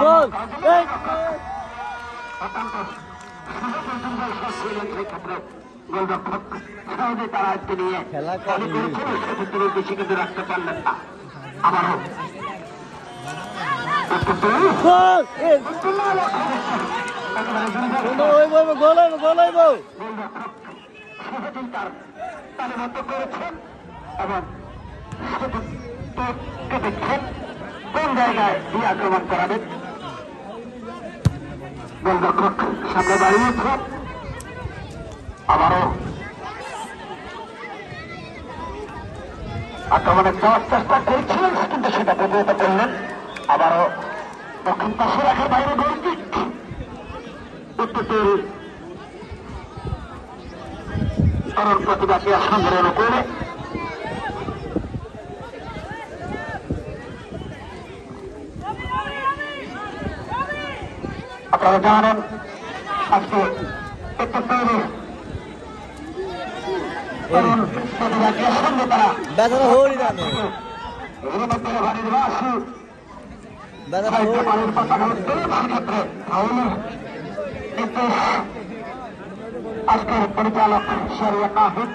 গোল গোল গোল কোন জায়গায় দিয়ে আক্রমণ করাবেন গোলরক্ষক সামনে দাঁড়িয়েছেন আবারও আক্রমণে যাওয়ার চেষ্টা করছিলেন কিন্তু সেটা প্রতিহত করলেন আবারও দক্ষিণ পাশে রাখার বাইরে গোল কিক উত্তর তৈরি তরুণ প্রতিবাদী। সংগ্রহ করে সেক্ষেত্রে ফাউলের নির্দেশ আজকের পরিচালক শরিয়া নাহিদ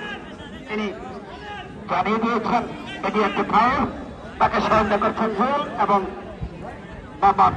তিনি জানিয়ে দিয়েছেন এটি একটি ফাউল তাকে সহায়তা করছেন জুল এবং বাবা